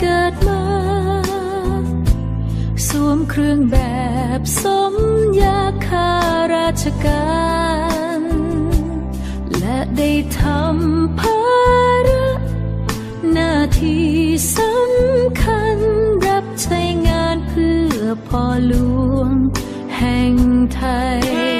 เกิดมา สวมเครื่องแบบสมยาข้าราชการ และได้ทำภาระหน้าที่สำคัญรับใช้งานเพื่อพ่อหลวงแห่งไทย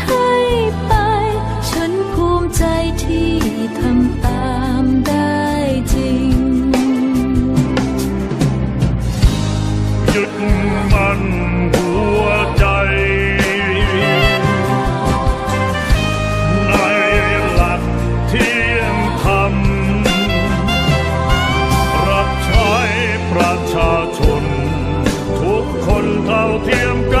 ยึดมั่นหัวใจ ในหลักเที่ยงธรรม รับใช้ประชาชน ทุกคนเท่าเทียมกัน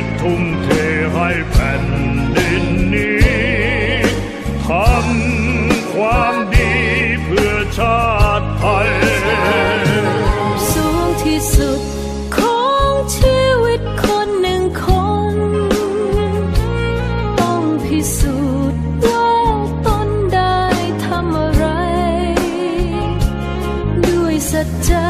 ต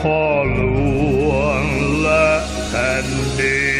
พ่อหลวงและแผ่นดิน